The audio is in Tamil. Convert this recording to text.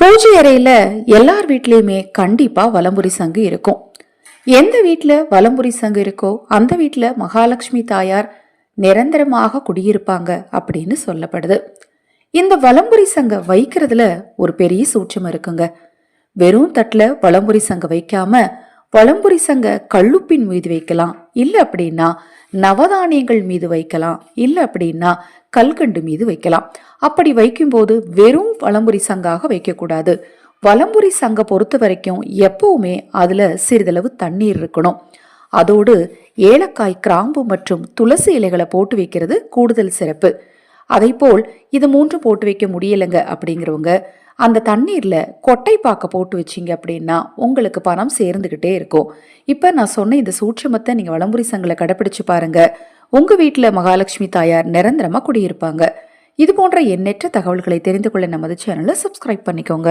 பூஜை அறையில எல்லார் வீட்லயுமே கண்டிப்பா வலம்புரி சங்கு இருக்கும். எந்த வீட்ல வலம்புரி சங்கு இருக்கோ அந்த வீட்ல மகாலட்சுமி தாயார் நிரந்தரமாக குடியிருப்பாங்க அப்படின்னு சொல்லப்படுது. இந்த வலம்புரி சங்க வைக்கிறதுல ஒரு பெரிய சூட்சம் இருக்குங்க. வெறும் தட்டுல வலம்புரி சங்க வைக்காம வலம்புரி சங்க கள்ளுப்பின் மீது வைக்கலாம். இல்லை அப்படின்னா நவதானியங்கள் மீது வைக்கலாம். இல்லை அப்படின்னா கல்கண்டு மீது வைக்கலாம். அப்படி வைக்கும்போது வெறும் பழம்புரி சங்காக வைக்கக்கூடாது. வலம்புரி சங்க பொறுத்த வரைக்கும் எப்பவுமே அதில் சிறிதளவு தண்ணீர் இருக்கணும். அதோடு ஏலக்காய் கிராம்பு மற்றும் துளசி இலைகளை போட்டு வைக்கிறது கூடுதல் சிறப்பு. அதைப்போல் இது மூன்று போட்டு வைக்க முடியலைங்க அப்படிங்கிறவங்க அந்த தண்ணீரில் கொட்டை பாக்க போட்டு வச்சீங்க அப்படின்னா உங்களுக்கு பணம் சேர்ந்துக்கிட்டே இருக்கும். இப்போ நான் சொன்ன இந்த சூட்சமத்தை நீங்கள் வளம்புரி சங்கலை கடைப்பிடிச்சு பாருங்க. உங்கள் வீட்டில் மகாலட்சுமி தாயார் நிரந்தரமாக குடியிருப்பாங்க. இது போன்ற எண்ணற்ற தகவல்களை தெரிந்து கொள்ள நமது சேனலை சப்ஸ்கிரைப் பண்ணிக்கோங்க.